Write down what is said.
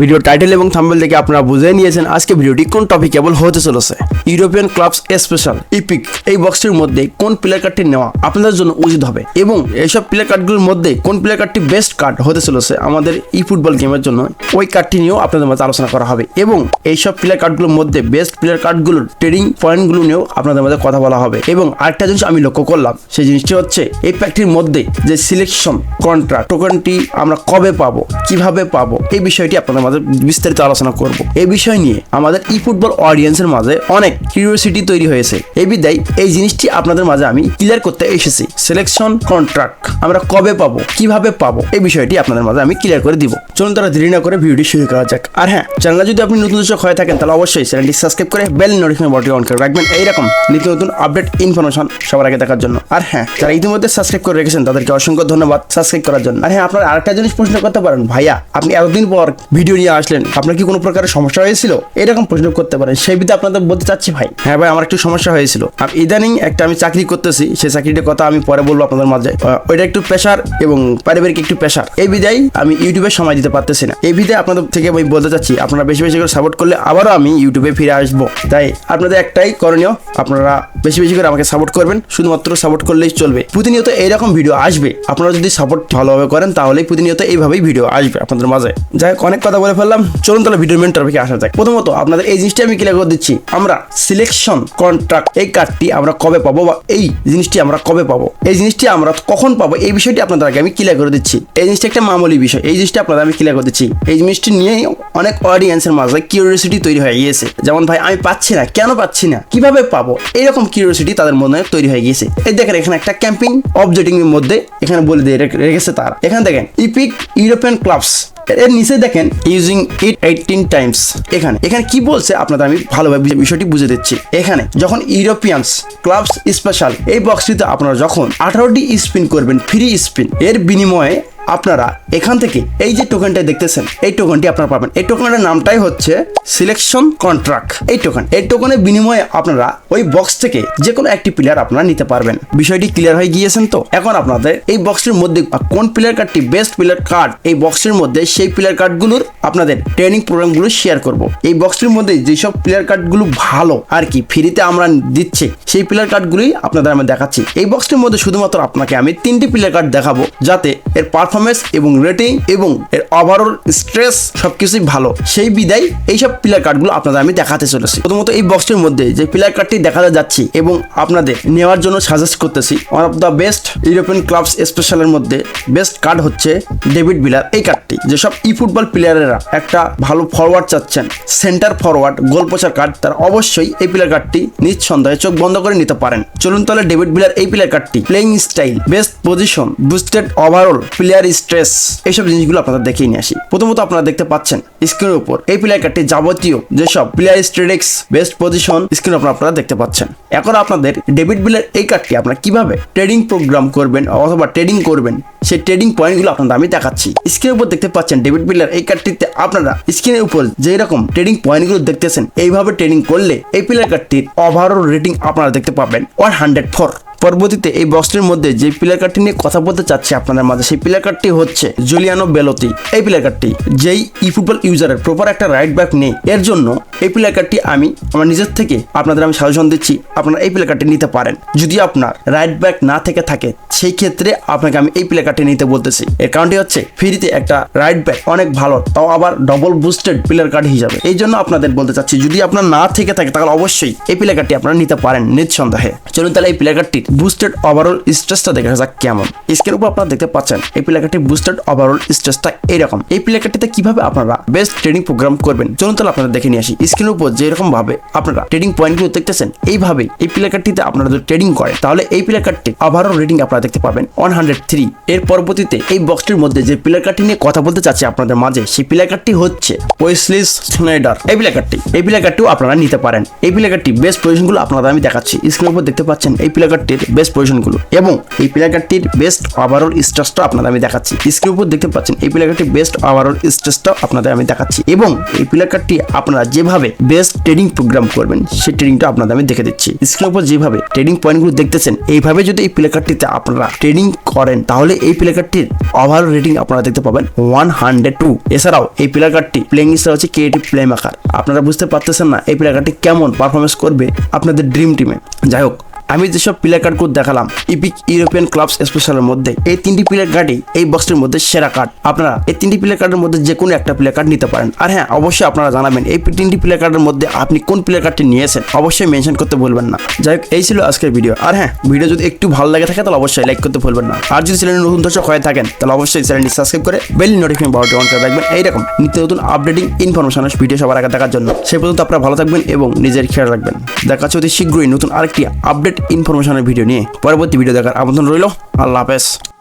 Video title এবং thumbnail দেখে আপনারা বুঝে নিয়েছেন আজকে ভিডিওটি কোন টপিক কেবল হতে চলেছে। ইউরোপিয়ান ক্লাবস স্পেশাল ইপিক এই বক্সটির মধ্যে কোন প্লেয়ার কার্ডটি নেওয়া আপনাদের জন্য উচিত হবে এবং এইসব প্লেয়ার কার্ডগুলোর মধ্যে কোন প্লেয়ার কার্ডটি বেস্ট কার্ড হতে চলেছে আমাদের ই ফুটবল গেমের জন্য ওই কার্ডটি নিয়েও আপনাদের মাঝে আলোচনা করা হবে এবং এইসব প্লেয়ার কার্ডগুলোর মধ্যে বেস্ট প্লেয়ার কার্ডগুলোর ট্রেডিং পয়েন্টগুলো নিয়েও আপনাদের মাঝে কথা বলা হবে এবং আরেকটা জিনিস আমি লক্ষ্য করলাম সেই জিনিসটি হচ্ছে এই প্যাকটির মধ্যে যে সিলেকশন কন্ট্রাক্ট টোকেনটি আমরা কবে পাবো, কীভাবে পাবো, এই বিষয়টি আপনাদের মাঝে বিস্তারিত আলোচনা করব। এই বিষয় নিয়ে আমাদের ই ফুটবল অডিয়েন্সের মাঝে অনেক কিউরিওসিটি তৈরি হয়েছে। এই বিদায়, এই জিনিসটি আপনাদের মাঝে আমি ক্লিয়ার করতে এসেছি। সিলেকশন কন্ট্রাক্ট আমরা কবে পাবো, কীভাবে পাবো এই বিষয়টি আপনাদের মাঝে আমি ক্লিয়ার করে দিব। চলুন তারা দেরি না করে ভিডিওটি শুরু করা যাক। আর হ্যাঁ চ্যানেলে যদি আপনি নতুন দর্শক হয়ে থাকেন, তাহলে অবশ্যই চ্যানেলটি সাবস্ক্রাইব করে বেল নোটিফিকেশন বটন অন করে রাখবেন। এইরকম নিত্য নতুন আপডেট ইনফরমেশন সবার আগে দেখার জন্য। আর হ্যাঁ যারা ইতিমধ্যে সাবস্ক্রাইব করে রেখেছেন, তাদেরকে অসংখ্য ধন্যবাদ সাবস্ক্রাইব করার জন্য। আর হ্যাঁ আপনার আরেকটা জিনিস প্রশ্ন করতে পারেন। ভাইয়া, আপনি এতদিন পর ভিডিও নিয়ে আসলেন। আপনার কি কোনো প্রকারের সমস্যা হয়েছিল? এরকম প্রশ্ন করতে পারেন। সেই বিধে আপনাদের বলতে চাচ্ছি ভাই। হ্যাঁ ভাই, আমার একটু সমস্যা হয়েছিল। আর ইদানিং একটা আমি চাকরি করতেছি সেই চাকরিটার কথা আমি পরে বলব আপনাদের মাঝে। ওইটা একটু প্রেশার এবং পারিবারিক একটু প্রেশার এই বিদায় আমি ইউটিউবে সময় দিতে পারতেছি না। এই বিদায় আপনাদের থেকে আমি বলতে চাচ্ছি, আপনারা বেশি বেশি করে সাপোর্ট করলে আবারও আমি ইউটিউবে ফিরে আসব। তাই আপনাদের একটাই করণীয়, আপনারা বেশি বেশি করে আমাকে সাপোর্ট করবেন। শুধুমাত্র সাপোর্ট করলেই চলবে। প্রতিনিয়ত এইরকম ভিডিও আসবে। আপনারা যদি সাপোর্ট ভালোভাবে করেন তাহলে প্রতিনিয়ত এইভাবেই ভিডিও আসবে আপনাদের মাঝে। যাই অনেক কথা বলে ফেললাম। চলুন তাহলে ভিডিও মেন টপিকে আসা যাক। প্রথমত, আপনাদের এই জিনিসটি আমি ক্লিয়ার করে দিচ্ছি। আমরা সিলেকশন কন্ট্রাক্ট এই কার্ডটি আমরা কবে পাবো বা এই জিনিসটি আমরা কবে পাবো? এই জিনিসটি আমরা কখন পাবো? এই বিষয়টি আপনাদের আগে আমি ক্লিয়ার করে দিচ্ছি। এই জিনিসটা একটা মামুলি বিষয়। এই জিনিসটি আপনাদের আমি ক্লিয়ার করে দিচ্ছি। এই জিনিসটি নিয়েই অনেক অডিয়েন্সের মাঝে কিউরিয়াসিটি তৈরি হয়ে গিয়েছে। যেমন, ভাই, আমি পাচ্ছি না। কেন পাচ্ছি না? কীভাবে পাবো? এরকম কিউরিয়াসিটি তাদের মনে তৈরি হয়ে গিয়েছে। এই দেখেন, এখানে একটা ক্যাম্পিং অবজেক্টিং এর মধ্যে এখানে বলে দিয়ে রেখে- রেখেছে তারা। এখানে দেখেন ইপিক ইউরোপিয়ান ক্লাবস এর নিচে দেখেন ইউজিং ইট এইটিন টাইমস এখানে এখানে কি বলছে? আপনাদের আমি ভালোভাবে বিষয়টি বুঝে দিচ্ছি। এখানে, যখন ইউরোপিয়ানস ক্লাবস স্পেশাল এই বক্সটিতে আপনারা যখন আঠারোটি স্পিন করবেন ফ্রি স্পিন এর বিনিময়ে আপনারা এখান থেকে এই যে টোকেনটা দেখতেছেন, এই টোকেনটি আপনারা পাবেন। এই টোকেনের নামটাই হচ্ছে সিলেকশন কন্ট্রাক্ট এই টোকেন এই টোকেনের বিনিময়ে আপনারা ওই বক্স থেকে যে কোনো একটি প্লেয়ার আপনারা নিতে পারবেন। বিষয়টি ক্লিয়ার হয়ে গিয়েছেন তো? এখন আপনাদের এই বক্সটির মধ্যে, কোন প্লেয়ার কার্ডটি বেস্ট প্লেয়ার কার্ড এই বক্সের মধ্যে সেই প্লেয়ার কার্ডগুলোর আপনাদের ট্রেনিং প্রোগ্রামগুলো শেয়ার করব। এই বক্সটির মধ্যে যেসব প্লেয়ার কার্ডগুলো ভালো আর কি ফ্রিতে আমরা দিচ্ছি, সেই প্লেয়ার কার্ডগুলোই আপনাদের আমি দেখাচ্ছি। এই বক্সটির মধ্যে শুধুমাত্র আপনাকে আমি তিনটি প্লেয়ার কার্ড দেখাবো, যাতে এর পারফরমেন্স এবং রেটিং এবং এর ওভারঅল স্ট্রেস সবকিছুই ভালো। সেই বিদায় এইসব প্লেয়ার কার্ডগুলো আপনাদের আমি দেখাতে চলেছি। প্রথমত এই বক্সটির মধ্যে যে প্লেয়ার কার্ডটি দেখাতে যাচ্ছি এবং আপনাদের নেওয়ার জন্য সাজেস্ট করতেছি one of the best European clubs স্পেশালের মধ্যে বেস্ট কার্ড হচ্ছে ডেভিড বিলার এই কার্ডটি যেসব ই ফুটবল প্লেয়ারেরা একটা ভালো ফরওয়ার্ড চাচ্ছেন centre forward goal poacher card তারা অবশ্যই এই প্লেয়ার কার্ডটি নিঃসন্দেহে চোখ বন্ধ করে নিতে পারেন। চলুন তাহলে ডেভিড বিলার এই প্লেয়ার কার্ডটি playing style best position boosted overall player stress এইসব জিনিসগুলো আপনাদের দেখিয়ে নিয়ে আসি। প্রথমত আপনারা দেখতে পাচ্ছেন স্ক্রিনের উপর। এই প্লেয়ার কার্ডটি যাবতীয় যেসব প্লেয়ার স্ট্রেডিক্স বেস্ট পজিশন স্ক্রিন উপর আপনারা দেখতে পাচ্ছেন। এখন আপনাদের ডেভিড বিলার এই কার্ডটি আপনারা কীভাবে ট্রেডিং প্রোগ্রাম করবেন অথবা ট্রেডিং করবেন, সেই ট্রেডিং পয়েন্টগুলো আপনাদের আমি দেখাচ্ছি। স্ক্রিনের উপর দেখতে পাচ্ছেন ডেভিড বিলার এই কার্ডটিতে আপনারা স্ক্রিনের উপর যে রকম ট্রেডিং পয়েন্টগুলো দেখতেছেন, এইভাবে ট্রেডিং করলে এই প্লেয়ার কার্ডটির ওভারঅল রেটিং আপনারা দেখতে পাবেন ওয়ান হান্ড্রেড ফোর পরবর্তীতে এই বক্সটির মধ্যে যে প্লেয়ার কার্ডটি নিয়ে কথা বলতে চাচ্ছি আপনাদের মাঝে, সেই প্লেয়ার কার্ডটি হচ্ছে জুলিয়ানো বেলতি। এই প্লেয়ার কার্ডটি যেই ই ফুটবল ইউজারের প্রপার একটা রাইট ব্যাক নেই, এর জন্য এই প্লেয়ার কার্ডটি আমি আমার নিজের থেকে আপনাদের আমি সাজেশন দিচ্ছি, আপনারা এই প্লেয়ার কার্ডটি নিতে পারেন। যদি আপনার রাইট ব্যাক না থেকে থাকে, সেই ক্ষেত্রে আপনাকে আমি এই প্লেয়ার কার্ডটি নিতে বলতেছি। এর কারণটি হচ্ছে ফ্রিতে একটা রাইট ব্যাক অনেক ভালো, তাও আবার ডবল বুস্টেড প্লেয়ার কার্ড হিসাবে। এই জন্য আপনাদের বলতে চাচ্ছি, যদি আপনার না থেকে থাকে, তাহলে অবশ্যই এই প্লেয়ার কার্ডটি আপনারা নিতে পারেন নিঃসন্দেহে। চলুন তাহলে এই প্লেয়ার কার্ডটির বুস্টেড ওভারঅল স্ট্রেসটা দেখা যাক কেমন। স্ক্রিনের উপর আপনারা দেখতে পাচ্ছেন, এই প্লেয়ার কার্ডটির বুস্টেড ওভারঅল স্ট্রেসটা এরকম। এই প্লেকারটিতে কীভাবে আপনারা বেস্ট ট্রেডিং প্রোগ্রাম করবেন? চলুন তাহলে আপনারা দেখে নিয়ে আসি। স্ক্রিনের উপর যেরকম ভাবে আপনারা ট্রেডিং পয়েন্টগুলো দেখতেছেন এইভাবে এই প্লেয়ার কার্ডটিতে আপনারা যদি ট্রেডিং করেন, তাহলে এই প্লেয়ার কার্ডটি ওভারঅল রেটিং আপনারা দেখতে পাবেন ওয়ান হান্ড্রেড থ্রি এর পরবর্তীতে এই বক্সটির মধ্যে যে প্লেয়ার কার্ডটি নিয়ে কথা বলতে চাচ্ছি আপনাদের মাঝে, সেই প্লেয়ার কার্ডটি হচ্ছে ওয়েসলিস স্নাইডার এই প্লেকারটি এই প্লেয়ার কার্ডটিও আপনারা নিতে পারেন। এই প্লেয়ার কার্ডটি বেস্ট পজিশনগুলো আপনাদের আমি দেখাচ্ছি। স্ক্রিনের উপর দেখতে পাচ্ছেন, এই থেকে বেস্ট পজিশনগুলো এবং এই প্লেয়ার কার্ডটির বেস্ট ওভারঅল স্ট্রেসটা আপনাদের আমি দেখাচ্ছি। স্ক্রিন উপর দেখতে পাচ্ছেন, এই প্লেয়ার কার্ডটির বেস্ট ওভারঅল স্ট্রেসটা আপনাদের আমি দেখাচ্ছি। এবং এই প্লেয়ার কার্ডটি আপনারা যেভাবে বেস্ট ট্রেডিং প্রোগ্রাম করবেন, সেই ট্রেডিংটা আপনাদের আমি দেখে দিচ্ছি। স্ক্রিন উপর যেভাবে ট্রেডিং পয়েন্টগুলো দেখতেছেন, এইভাবে যদি এই প্লেয়ার কার্ডটিতে আপনারা ট্রেডিং করেন, তাহলে এই প্লেয়ার কার্ডটির ওভারঅল রেটিং আপনারা দেখতে পাবেন ওয়ান হান্ড্রেড টু এছাড়াও এই প্লেয়ার কার্ডটি প্লেইং স্টাইল হচ্ছে ক্রিয়েটিভ প্লে মেকার আপনারা বুঝতে পারতেছেন না, এই প্লেয়ার কার্ডটি কেমন পারফরমেন্স করবে আপনাদের ড্রিম টিমে যাই হোক আমি যেসব প্লেয়ার কার্ডগুলো দেখালাম ইপিক ইউরোপিয়ান ক্লাবস স্পেশালের মধ্যে, এই তিনটি প্লেয়ার কার্ডই এই বক্সটির মধ্যে সেরা কার্ড আপনারা এই তিনটি প্লেয়ার কার্ডের মধ্যে যে কোনো একটা প্লেয়ার কার্ড নিতে পারেন। আর হ্যাঁ অবশ্যই আপনারা জানাবেন, এই তিনটি প্লেয়ার কার্ডের মধ্যে আপনি কোন প্লেয়ার কার্ডটি নিয়েছেন? অবশ্যই মেনশন করতে ভুলবেন না। যাই হোক, এই ছিল আজকের ভিডিও আর হ্যাঁ ভিডিও যদি একটু ভালো লাগে থাকে, তাহলে অবশ্যই লাইক করতে ভুলবেন না। আর যদি চ্যানেলে নতুন দর্শক হয়ে থাকেন, তাহলে অবশ্যই চ্যানেলটি সাবস্ক্রাইব করে বেল নোটিফিকেশন বারোটি অন করে রাখবেন। এইরকম নিত্য নতুন আপডেটিং ইনফরমেশনের ভিডিও সবার আগে দেখার জন্য। সেই পর্যন্ত আপনারা ভালো থাকবেন এবং নিজের খেয়াল রাখবেন। দেখা হচ্ছে অতি শীঘ্রই নতুন আরেকটি আপডেট ইনফরমেশনের ভিডিও নিয়ে পরবর্তী ভিডিও দেখার আমন্ত্রণ রইল। আল্লাহ হাফেজ।